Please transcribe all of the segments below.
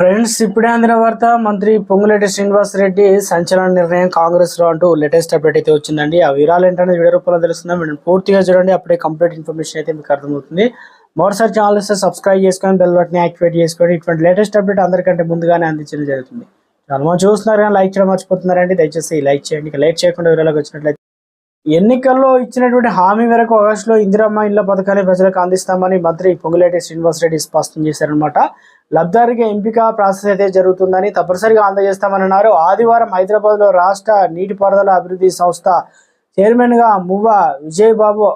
Friends ఇప్పుడే అందిన వార్త మంత్రి పొంగులేటి శ్రీనివాస్ రెడ్డి సంచలన నిర్ణయం కాంగ్రెస్లో అంటూ లేటెస్ట్ అప్డేట్ అయితే వచ్చిందండి. ఆ వివరాలు ఏంటనేది వీడియో రూపంలో తెలుస్తుందా మీరు పూర్తిగా చూడండి అప్పుడే కంప్లీట్ ఇన్ఫర్మేషన్ అయితే మీకు అర్థమవుతుంది. మరోసారి ఛానల్ సబ్స్క్రైబ్ చేసుకొని బెల్ బటన్ యాక్టివేట్ చేసుకొని ఇటువంటి లేటెస్ట్ అప్డేట్ అందరికంటే ముందుగానే అందించడం జరుగుతుంది. చాలా మంది చూస్తున్నారు కానీ లైక్ చేయడం మర్చిపోతున్నారండి. దయచేసి లైక్ చేయండి. ఇక లైక్ చేయకుండా వివరాలకు వచ్చినట్లయితే ఎన్నికల్లో ఇచ్చినటువంటి హామీ మేరకు ఆగస్టులో ఇందిరమ్మ ఇళ్ళ పథకాన్ని ప్రజలకు అందిస్తామని మంత్రి పొంగులేటి శ్రీనివాసరెడ్డి స్పష్టం చేశారనమాట లబ్ధారికి ఎంపిక ప్రాసెస్ అయితే జరుగుతుందని తప్పనిసరిగా అందజేస్తామని అన్నారు ఆదివారం హైదరాబాద్లో రాష్ట్ర నీటిపారుదల అభివృద్ధి సంస్థ చైర్మన్గా మువ్వ విజయ్ బాబు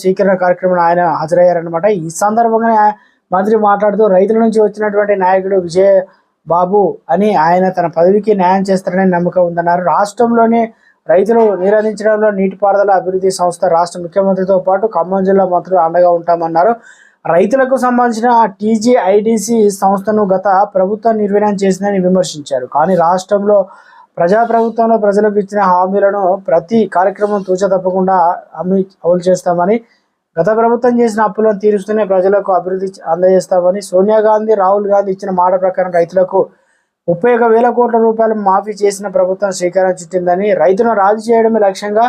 స్వీకరణ కార్యక్రమం ఆయన హాజరయ్యారనమాట ఈ సందర్భంగానే మంత్రి మాట్లాడుతూ రైతుల నుంచి వచ్చినటువంటి నాయకుడు విజయ్ బాబు అని ఆయన తన పదవికి న్యాయం చేస్తారని నమ్మకం ఉందన్నారు. రాష్ట్రంలోని రైతులు నిరోధించడంలో నీటిపారుదల అభివృద్ధి సంస్థ రాష్ట్ర ముఖ్యమంత్రితో పాటు ఖమ్మం జిల్లా మంత్రులు అండగా ఉంటామన్నారు. రైతులకు సంబంధించిన టీజీఐడిసి సంస్థను గత ప్రభుత్వం నిర్వీర్యం చేసిందని విమర్శించారు. కానీ రాష్ట్రంలో ప్రజాప్రభుత్వంలో ప్రజలకు ఇచ్చిన హామీలను ప్రతి కార్యక్రమం తూచ తప్పకుండా అమలు అమలు చేస్తామని గత ప్రభుత్వం చేసిన అప్పులను తీరుస్తూనే ప్రజలకు అభివృద్ధి అందజేస్తామని సోనియా గాంధీ రాహుల్ గాంధీ ఇచ్చిన మాట ప్రకారం రైతులకు ముప్పై ఒక వేల కోట్ల రూపాయలు మాఫీ చేసిన ప్రభుత్వం శ్రీకారం చుట్టిందని రైతును రాజు చేయడమే లక్ష్యంగా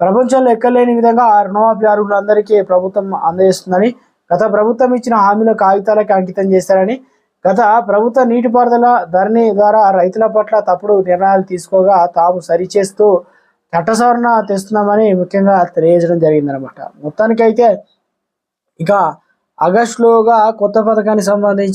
ప్రపంచంలో ఎక్కలేని విధంగా రుణమాఫీ అర్హులందరికీ ప్రభుత్వం అందజేస్తుందని గత ప్రభుత్వం ఇచ్చిన హామీల కాగితాలకు అంకితం చేశారని గత ప్రభుత్వ నీటిపారుదల ధరణి ద్వారా రైతుల పట్ల తప్పుడు నిర్ణయాలు తీసుకోగా తాము సరిచేస్తూ చట్ట సవరణ తెస్తున్నామని ముఖ్యంగా తెలియజేయడం జరిగిందనమాట మొత్తానికైతే ఇక ఆగస్టులోగా కొత్త పథకానికి సంబంధించి